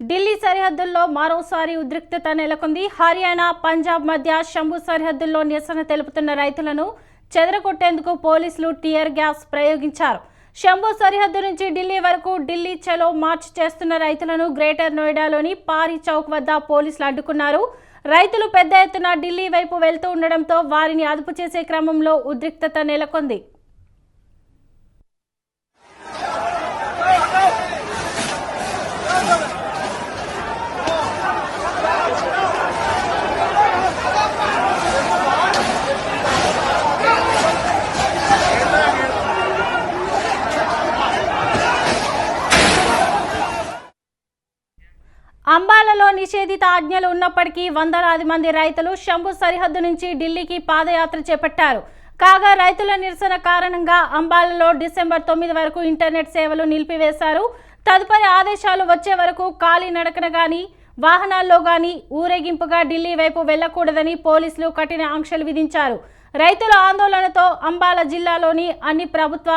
ఢిల్లీ సరిహద్దుల్లో మరోసారి ఉద్రిక్తత నెలకొంది. హర్యానా పంజాబ్ మధ్య శంభు సరిహద్దుల్లో నిరసన తెలుపుతున్న రైతులను చెదరగొట్టేందుకు పోలీసులు టియర్ గ్యాస్ ప్రయోగించారు. శంభు సరిహద్దు నుంచి ఢిల్లీ వరకు ఢిల్లీ చలో మార్చ్ చేస్తున్న రైతులను గ్రేటర్ నోయిడాలోని పారి చౌక్ వద్ద పోలీసులు అడ్డుకున్నారు. రైతులు పెద్ద ఎత్తున ఢిల్లీ వైపు వెళ్తూ ఉండడంతో వారిని అదుపు చేసే క్రమంలో ఉద్రిక్తత నెలకొంది. అంబాలలో నిషేధిత ఆజ్ఞలు ఉన్నప్పటికీ వందలాది మంది రైతులు శంభు సరిహద్దు నుంచి ఢిల్లీకి పాదయాత్ర చేపట్టారు. కాగా రైతుల నిరసన కారణంగా అంబాలలో డిసెంబర్ తొమ్మిది వరకు ఇంటర్నెట్ సేవలు నిలిపివేశారు. తదుపరి ఆదేశాలు వచ్చే వరకు ఖాళీ నడకన కానీ వాహనాల్లో కానీ ఊరేగింపుగా ఢిల్లీ వైపు వెళ్ళకూడదని పోలీసులు కఠిన ఆంక్షలు విధించారు. రైతుల ఆందోళనతో అంబాల జిల్లాలోని అన్ని ప్రభుత్వ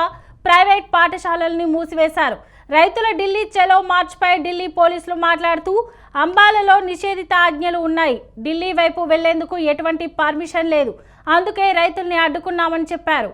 ప్రైవేట్ పాఠశాలల్ని మూసివేశారు. రైతుల ఢిల్లీ చలో మార్చ్పై ఢిల్లీ పోలీసులు మాట్లాడుతూ అంబాలలో నిషేధిత ఆజ్ఞలు ఉన్నాయి. ఢిల్లీ వైపు వెళ్ళేందుకు ఎటువంటి పర్మిషన్ లేదు. అందుకే రైతుల్ని అడ్డుకున్నామని చెప్పారు.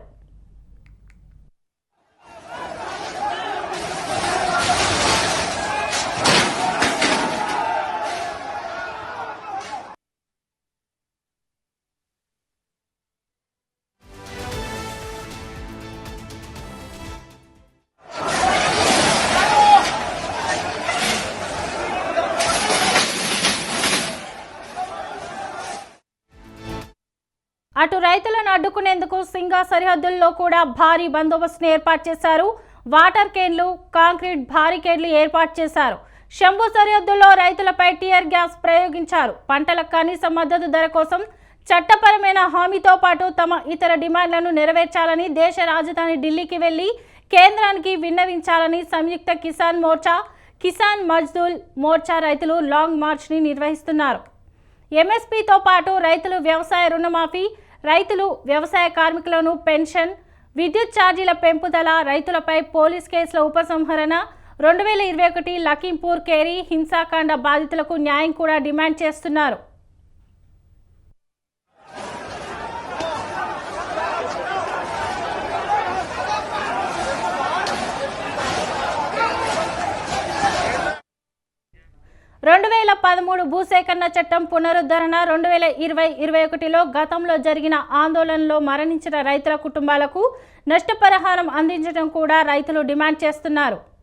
అటు రైతులను అడ్డుకునేందుకు సింగా సరిహద్దుల్లో కూడా భారీ బందోబస్తును ఏర్పాటు చేశారు. వాటర్ కేన్లు కాంక్రీట్ బారికేడ్లు ఏర్పాటు చేశారు. శంభు సరిహద్దుల్లో రైతులపై టీఆర్ గ్యాస్ ప్రయోగించారు. పంటల కనీస మద్దతు ధర కోసం చట్టపరమైన హామీతో పాటు తమ ఇతర డిమాండ్లను నెరవేర్చాలని దేశ రాజధాని ఢిల్లీకి వెళ్ళి కేంద్రానికి విన్నవించాలని సంయుక్త కిసాన్ మోర్చా కిసాన్ మజ్దూల్ మోర్చా రైతులు లాంగ్ మార్చ్ని నిర్వహిస్తున్నారు. ఎంఎస్పీతో పాటు రైతులు వ్యవసాయ రుణమాఫీ రైతులు వ్యవసాయ కార్మికులను పెన్షన్ విద్యుత్ ఛార్జీల పెంపుదల రైతులపై పోలీస్ కేసుల ఉపసంహరణ రెండు వేల ఇరవై ఒకటి లఖీంపూర్ కేరీ హింసాకాండ బాధితులకు న్యాయం కూడా డిమాండ్ చేస్తున్నారు రెండు వేల పదమూడు భూసేకరణ చట్టం పునరుద్ధరణ రెండు వేల ఇరవై ఇరవై ఒకటిలో గతంలో జరిగిన ఆందోళనలో మరణించిన రైతుల కుటుంబాలకు నష్టపరిహారం అందించడం కూడా రైతులు డిమాండ్ చేస్తున్నారు.